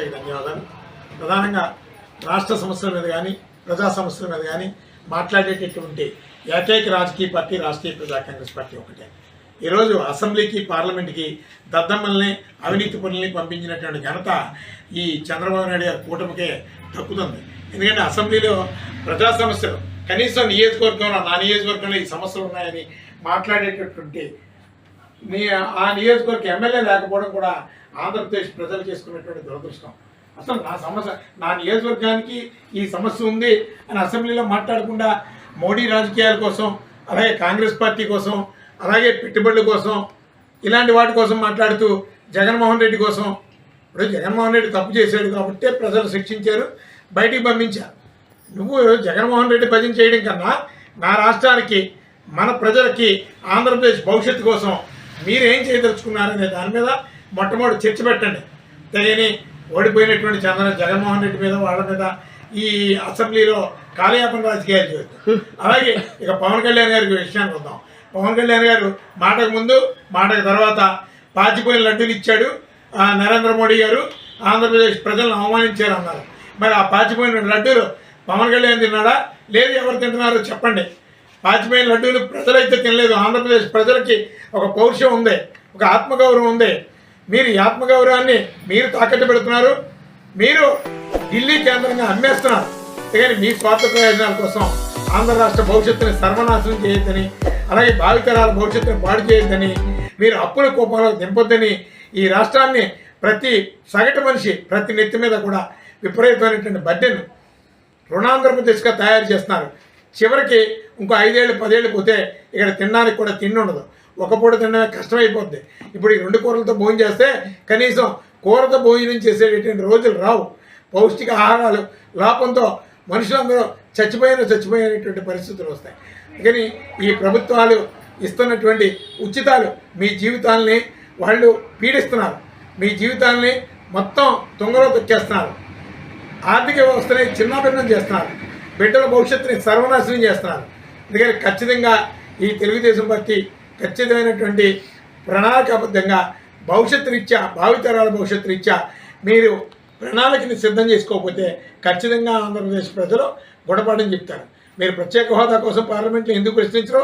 ప్రత్యేక ధన్యవాదాలు. ప్రధానంగా రాష్ట్ర సమస్యల మీద కానీ ప్రజా సమస్యల మీద కానీ మాట్లాడేటటువంటి ఏకైక రాజకీయ పార్టీ రాష్ట్రీయ ప్రజా కాంగ్రెస్ పార్టీ ఒకటే. ఈరోజు అసెంబ్లీకి పార్లమెంట్కి దద్దమ్మల్ని అవినీతి పనుల్ని పంపించినటువంటి ఘనత ఈ చంద్రబాబు నాయుడు గారి కూటమికే తక్కుతుంది ఎందుకంటే అసెంబ్లీలో ప్రజా సమస్యలు కనీసం నియోజకవర్గంలో నా నియోజకవర్గంలో ఈ సమస్యలు ఉన్నాయని మాట్లాడేటటువంటి ఆ నియోజకవర్గ ఎమ్మెల్యే లేకపోవడం కూడా ఆంధ్రప్రదేశ్ ప్రజలు చేసుకున్నటువంటి దురదృష్టం. అసలు నా సమస్య నా నియోజకవర్గానికి ఈ సమస్య ఉంది అని అసెంబ్లీలో మాట్లాడకుండా మోడీ రాజకీయాల కోసం అలాగే కాంగ్రెస్ పార్టీ కోసం అలాగే పెట్టుబడుల కోసం ఇలాంటి వాటి కోసం మాట్లాడుతూ జగన్మోహన్ రెడ్డి కోసం ఇప్పుడు జగన్మోహన్ రెడ్డి తప్పు చేశాడు కాబట్టి ప్రజలు శిక్షించారు బయటికి పంపించారు. నువ్వు జగన్మోహన్ రెడ్డి భజన చేయడం కన్నా నా రాష్ట్రానికి మన ప్రజలకి ఆంధ్రప్రదేశ్ భవిష్యత్తు కోసం మీరేం చేయదలుచుకున్నారనే దాని మీద మొట్టమొదటి చర్చ పెట్టండి. తెలియని ఓడిపోయినటువంటి చంద్ర జగన్మోహన్ రెడ్డి మీద వాళ్ళ మీద ఈ అసెంబ్లీలో కాలయాపన రాజకీయాలు చేయొద్దు అలాగే ఇక పవన్ కళ్యాణ్ గారికి విషయానికి వద్దాం. పవన్ కళ్యాణ్ గారు మాటకు ముందు మాటకు తర్వాత పాచిపోయిన లడ్డూలు ఇచ్చాడు. నరేంద్ర మోడీ గారు ఆంధ్రప్రదేశ్ ప్రజలను అవమానించారు అన్నారు మరి ఆ పాచిపోయిన లడ్డూలు పవన్ కళ్యాణ్ తిన్నాడా? లేదు ఎవరు తింటున్నారో చెప్పండి. పాచిపోయిన లడ్డూలు ప్రజలైతే తినలేదు. ఆంధ్రప్రదేశ్ ప్రజలకి ఒక పౌరుషం ఉంది ఒక ఆత్మగౌరవం ఉంది. మీరు ఆత్మగౌరవాన్ని మీరు తాకట్టు పెడుతున్నారు. మీరు ఢిల్లీ కేంద్రంగా అమ్మేస్తున్నారు. కానీ మీ స్వార్థ ప్రయోజనాల కోసం ఆంధ్ర రాష్ట్ర భవిష్యత్తుని సర్వనాశనం చేయొద్దని అలాగే భావితరాల భవిష్యత్తుని పాడు చేయొద్దని మీరు అప్పుల కోపంలో దింపొద్దని ఈ రాష్ట్రాన్ని ప్రతి సగటు మనిషి ప్రతి నెత్తి మీద కూడా విపరీతమైనటువంటి బడ్డెను రుణాంధ్రప్రదేశ్గా తయారు చేస్తున్నారు. చివరికి ఇంకో ఐదేళ్ళు పదేళ్ళు పోతే ఇక్కడ తినడానికి కూడా తిండి ఉండదు. ఒక పూట తినడమే కష్టమైపోద్ది. ఇప్పుడు ఈ రెండు కూరలతో భోజనం చేస్తే కనీసం కూరతో భోజనం చేసేటటువంటి రోజులు రావు. పౌష్టిక ఆహారాలు లోపంతో మనుషులందరూ చచ్చిపోయిన చచ్చిపోయినటువంటి పరిస్థితులు వస్తాయి. కానీ ఈ ప్రభుత్వాలు ఇస్తున్నటువంటి ఉచితాలు మీ జీవితాల్ని వాళ్ళు పీడిస్తున్నారు. మీ జీవితాల్ని మొత్తం తొంగలో తొక్కేస్తున్నారు ఆర్థిక వ్యవస్థని చిన్నాభిన్నం చేస్తున్నారు. బిడ్డల భవిష్యత్తుని సర్వనాశనం చేస్తున్నారు. అందుకని ఖచ్చితంగా ఈ తెలుగుదేశం పార్టీ ఖచ్చితమైనటువంటి ప్రణాళికాబద్ధంగా భవిష్యత్తు రీత్యా భావితరాల భవిష్యత్తు రీత్యా మీరు ప్రణాళికని సిద్ధం చేసుకోకపోతే ఖచ్చితంగా ఆంధ్రప్రదేశ్ ప్రజలు గుణపాఠం చెప్తారు. మీరు ప్రత్యేక హోదా కోసం పార్లమెంట్లో ఎందుకు ప్రశ్నించరు?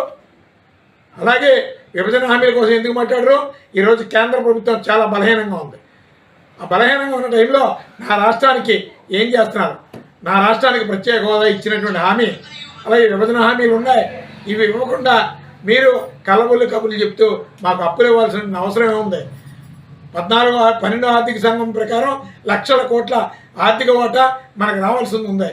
అలాగే విభజన హామీల కోసం ఎందుకు మాట్లాడరు? ఈరోజు కేంద్ర ప్రభుత్వం చాలా బలహీనంగా ఉంది. ఆ బలహీనంగా ఉన్న టైంలో నా రాష్ట్రానికి ఏం చేస్తున్నారు? నా రాష్ట్రానికి ప్రత్యేక హోదా ఇచ్చినటువంటి హామీ అలాగే విభజన హామీలు ఉన్నాయి. ఇవి ఇవ్వకుండా మీరు కలబుల్లి కబుర్లు చెప్తూ మాకు అప్పులు ఇవ్వాల్సిన అవసరం ఏముంది? పద్నాలుగు పన్నెండో ఆర్థిక సంఘం ప్రకారం లక్షల కోట్ల ఆర్థిక వాటా మనకు రావాల్సింది ఉంది.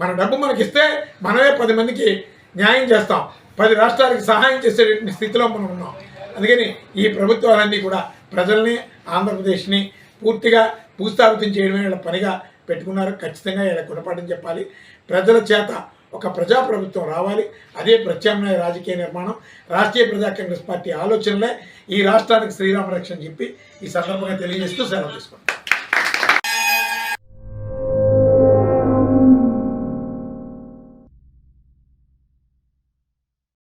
మన డబ్బు మనకి ఇస్తే మనమే పది మందికి న్యాయం చేస్తాం. పది రాష్ట్రాలకు సహాయం చేసేటువంటి స్థితిలో మనం ఉన్నాం. అందుకని ఈ ప్రభుత్వాలన్నీ కూడా ప్రజల్ని ఆంధ్రప్రదేశ్ని పూర్తిగా భూస్థాపితం చేయడమే వీళ్ళ పనిగా పెట్టుకున్నారు. ఖచ్చితంగా వీళ్ళ గుణపాఠం చెప్పాలి. ప్రజల చేత ఒక ప్రజాప్రభుత్వం రావాలి. అదే ప్రత్యామ్నాయ రాజకీయ నిర్మాణం. రాష్ట్రీయ ప్రజా కాంగ్రెస్ పార్టీ ఆలోచనలే. ఈ రాష్ట్రానికి శ్రీరామ రక్షణ చెప్పి ఈ సందర్భంగా తెలియజేస్తూ సెలవు తీసుకుంటాం